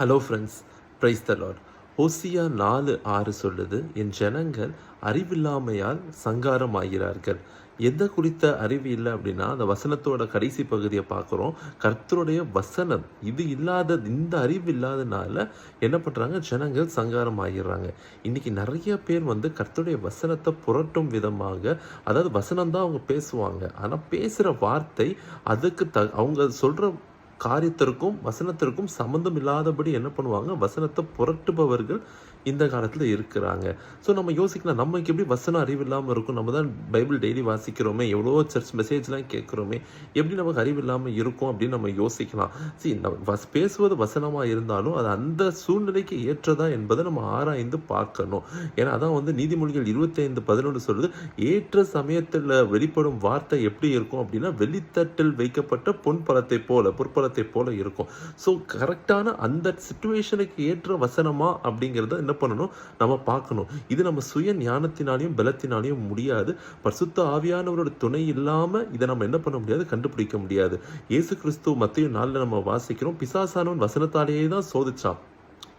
Hello friends praise the lord Hosea நாலு ஆறு சொல்லுது என் ஜனங்கள் அறிவில்லாமையால் சங்காரம் ஆகிறார்கள் எந்த குறித்த அறிவு இல்லை அப்படின்னா அந்த வசனத்தோட கடைசி பகுதியை பார்க்குறோம். கர்த்தருடைய வசனம் இது இல்லாத இந்த அறிவு இல்லாதனால என்ன பண்ணுறாங்க ஜனங்கள் சங்காரம் ஆகிடுறாங்க இன்னைக்கு நிறைய பேர் வந்து கர்த்தருடைய வசனத்தை புரட்டும் விதமாக அதாவது வசனம் தான் அவங்க பேசுவாங்க. ஆனால் பேசுகிற வார்த்தை அதுக்கு த அவங்க சொல்கிற காரியத்திற்கும் வசனத்திற்கும் சம்மந்தம் இல்லாதபடி என்ன பண்ணுவாங்க? வசனத்தை புரட்டுபவர்கள் இந்த காலத்தில் இருக்கிறாங்க. ஸோ நம்ம யோசிக்கலாம் நமக்கு எப்படி வசனம் அறிவு இல்லாமல் இருக்கும்? நம்ம தான் பைபிள் டெய்லி வாசிக்கிறோமே எவ்வளோ சர்ச் மெசேஜ்லாம் கேட்குறோமே எப்படி நமக்கு அறிவு இல்லாமல் இருக்கும் அப்படின்னு நம்ம யோசிக்கலாம். சி நம்ம வஸ் பேசுவது வசனமாக இருந்தாலும் அது அந்த சூழ்நிலைக்கு ஏற்றதா என்பதை நம்ம ஆராய்ந்து பார்க்கணும். ஏன்னா அதான் வந்து நீதிமொழிகள் இருபத்தைந்து பதினொன்று சொல்லுது ஏற்ற சமயத்தில் வெளிப்படும் வார்த்தை எப்படி இருக்கும் அப்படின்னா வெளித்தட்டில் வைக்கப்பட்ட பொன் பழத்தை போல பொற்பழத்தை போல இருக்கும். ஸோ கரெக்டான அந்த சுச்சுவேஷனுக்கு ஏற்ற வசனமா அப்படிங்கிறத என்ன பண்ணணும்? நம்ம பார்க்கணும். இது நம்ம சுய ஞானத்தினாலையும் பலத்தினாலையும் முடியாது. பரிசுத்த ஆவியானவரோட துணை இல்லாம இதை நம்ம என்ன பண்ண முடியாது? கண்டுபிடிக்க முடியாது. இயேசு கிறிஸ்து மத்திய நாளில் நம்ம வாசிக்கிறோம். பிசாசானவன் வசனத்தாலேயே தான் சோதிச்சான்.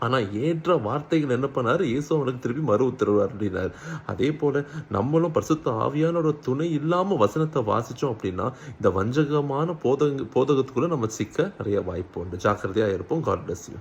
ஆனால் ஏற்ற வார்த்தைகள் என்ன பண்ணார்? இயேசு அவனுக்கு திருப்பி மறு உத்தரவு அப்படின்னாரு அதே போல் நம்மளும் பரிசுத்த ஆவியானோட துணை இல்லாமல் வசனத்தை வாசித்தோம் அப்படின்னா இந்த வஞ்சகமான போதக போதகத்துக்குள்ளே நம்ம சிக்க நிறைய வாய்ப்பு உண்டு. ஜாக்கிரதையாக இருப்போம். God bless you